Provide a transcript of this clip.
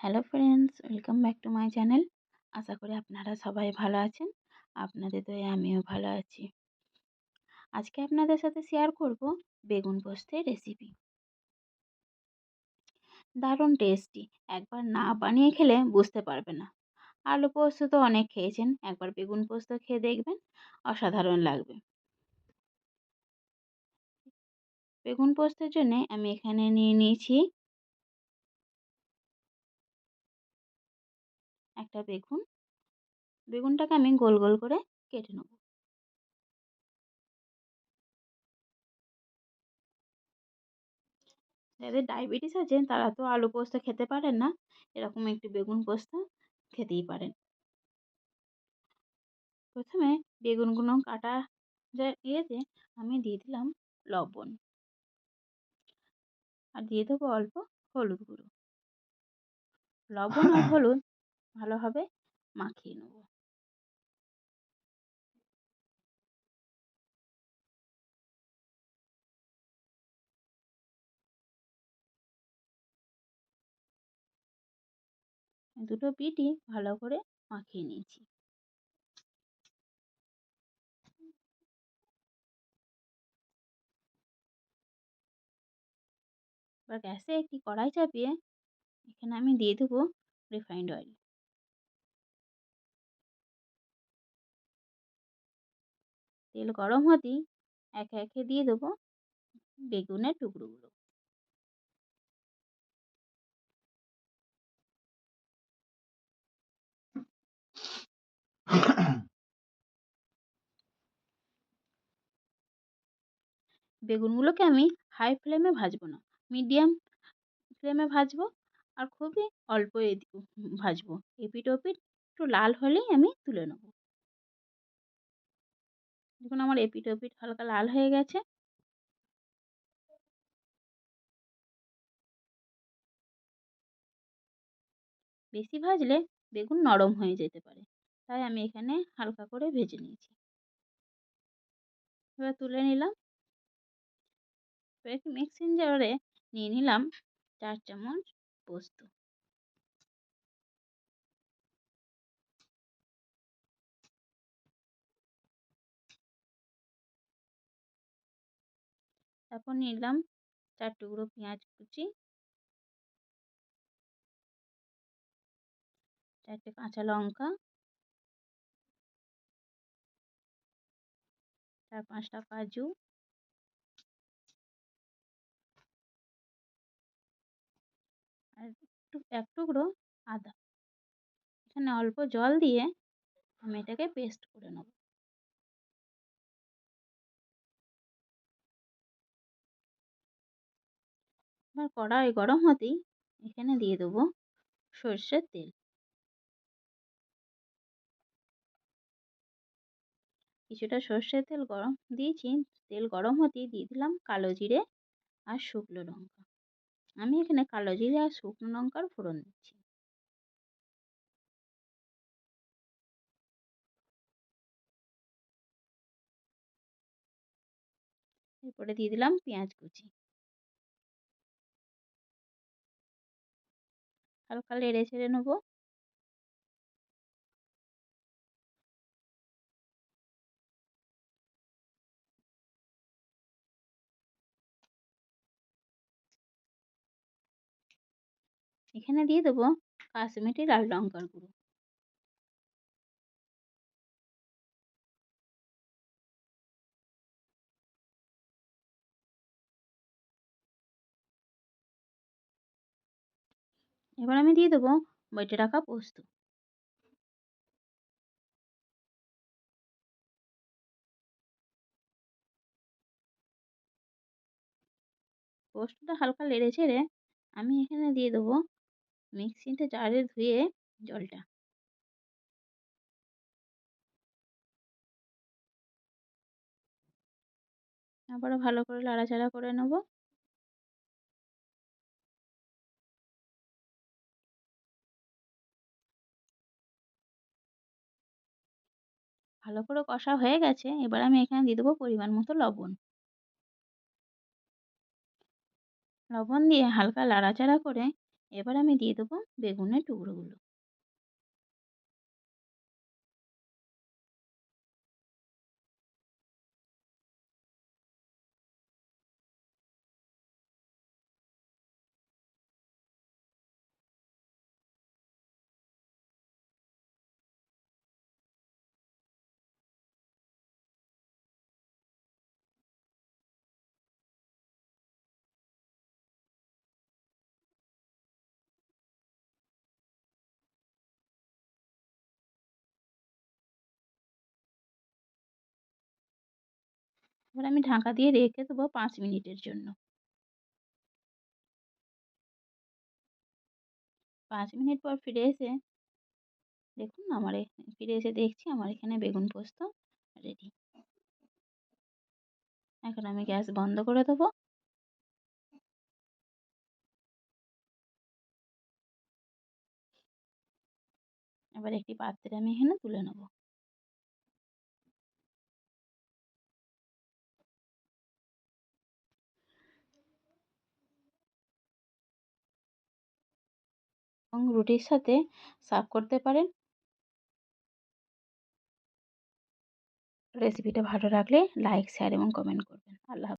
Hello friends, welcome back to my channel. আশা করি আপনারা সবাই ভালো আছেন, আপনাদের দয়ে আমিও ভালো আছি। আজকে আপনাদের সাথে শেয়ার করব বেগুন পোস্তের রেসিপি দারুণ টেস্টি একবার না বানিয়ে খেলে বুঝতে পারবে না। আলু পোস্ত তো অনেক খেয়েছেন, একবার বেগুন পোস্ত খেয়ে দেখবেন, অসাধারণ লাগবে। বেগুন পোস্তের জন্য আমি এখানে নিয়ে নিয়েছি একটা বেগুন, বেগুনটাকে আমি গোল গোল করে কেটে নেব। যাদের ডায়াবেটিস আছে, তারা তো আলু পোস্ত খেতে পারেন না, এরকম একটু বেগুন পোস্ত খেতেই পারেন। প্রথমে বেগুনগুলো কাটা ইয়েতে আমি দিয়ে দিলাম লবণ। আর দিয়ে দেবো অল্প হলুদ গুঁড়ো। লবণ আর হলুদ ভালোভাবে মাখিয়ে নেব। দুটো পিঠই ভালো করে মাখিয়ে নিয়েছি। এবার গ্যাসে একটি কড়াই চাপিয়ে এখানে আমি দিয়ে দেবো রিফাইন্ড অয়েল তেল গরম হতেই একে একে দিয়ে দেবো বেগুনের টুকরোগুলো বেগুনগুলোকে আমি হাই ফ্লেমে ভাজবো না মিডিয়াম ফ্লেমে ভাজবো আর খুবই অল্প ভাজবো। এপিট ওপিট একটু লাল হলেই আমি তুলে নেব। দেখুন আমার এপিট ওপিট হালকা লাল হয়ে গেছে বেশি ভাজলে বেগুন নরম হয়ে যেতে পারে। তাই আমি এখানে হালকা করে ভেজে নিয়েছি। এবার তুলে নিলাম। মিক্সিং জারে নিয়ে নিলাম চার চামচ পোস্ত। তারপর নিলাম চার টুকরো পেঁয়াজ কুচি। চারটে কাঁচা লঙ্কা। চার পাঁচটা কাজু। আর এক টুকরো আদা। এখানে অল্প জল দিয়ে আমি এটাকে পেস্ট করে নেব। এবার কড়াই গরম হতেই এখানে দিয়ে দেবো সর্ষের তেল। কিছুটা সর্ষের তেল গরম দিয়েছি, তেল গরম হতেই দিয়ে দিলাম কালো জিরে আর শুকনো লঙ্কা। আমি এখানে কালো জিরে আর শুকনো লঙ্কার ফোড়ন দিচ্ছি। এরপরে দিয়ে দিলাম পেঁয়াজ কুচি। হালকা নেড়ে ছেড়ে নেব। এখানে দিয়ে দেবো কাশ্মীরি লাল লঙ্কার গুঁড়ো। এবার আমি দিয়ে দেবো বেটে রাখা পোস্ত। পোস্তটা হালকা লেড়ে ছেড়ে আমি এখানে দিয়ে দেবো মিক্সিতে জারে ধুয়ে জলটা। আবারও ভালো করে লাড়াচাড়া করে নেব। ভালো করে কষা হয়ে গেছে, এবার আমি এখানে দিয়ে দেবো পরিমাণ মতো লবণ। লবণ দিয়ে হালকা লাড়াচাড়া করে এবার আমি দিয়ে দেবো বেগুনের টুকরোগুলো। এবার আমি ঢাকা দিয়ে রেখে দেবো পাঁচ মিনিটের জন্য। পাঁচ মিনিট পর ফিরে এসে দেখুন আমার ফিরে এসে দেখছি আমার এখানে বেগুন পোস্ত রেডি এখন আমি গ্যাস বন্ধ করে দেবো। এবার একটি পাত্রে আমি এখানে তুলে নেব। এবং রুটির সাথে সার্ভ করতে পারেন। রেসিপিটা ভালো লাগলে লাইক, শেয়ার এবং কমেন্ট করবেন। আল্লাহ